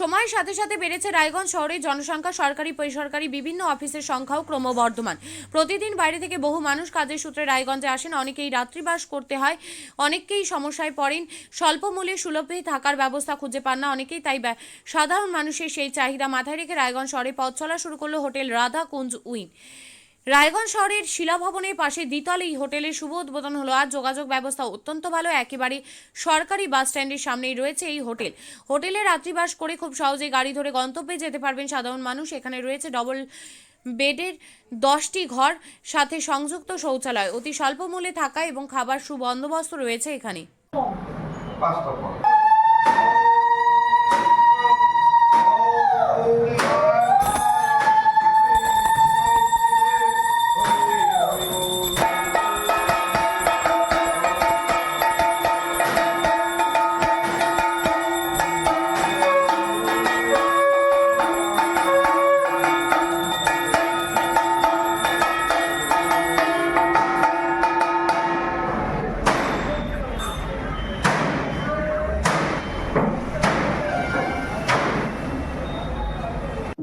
সময়ের সাথে সাথে বেড়েছে রায়গঞ্জ শহরের জনসংখ্যা, সরকারি, বেসরকারি বিভিন্ন অফিসের সংখ্যাও ক্রমবর্ধমান। প্রতিদিন বাইরে থেকে বহু মানুষ কাজের সূত্রে রায়গঞ্জে আসেন। অনেকেই রাত্রিবাস করতে হয় অনেককেই সমস্যায় পড়েন। স্বল্প মূল্যে সুলভে থাকার ব্যবস্থা খুঁজে পান না, অনেকেই তাই সাধারণ মানুষের সেই চাহিদা মাথায় রেখে রায়গঞ্জ শহরে পথ চলা শুরু করল হোটেল রাধা কুঞ্জ উইন। রায়গঞ্জ শহরের শিলাভবনের পাশে দ্বিতল এই হোটেলের শুভ উদ্বোধন হলো। আর যোগাযোগ ব্যবস্থা অত্যন্ত ভালো, একেবারে সরকারি বাস স্ট্যান্ডের সামনেই রয়েছে এই হোটেল। হোটেলে রাত্রিবাস করে খুব সহজে গাড়ি ধরে গন্তব্যে যেতে পারবেন সাধারণ মানুষ। এখানে রয়েছে ডবল বেডের দশটি ঘর, সাথে সংযুক্ত শৌচালয়। অতি স্বল্প মূল্যে থাকা এবং খাবার সুবন্দোবস্ত রয়েছে এখানে।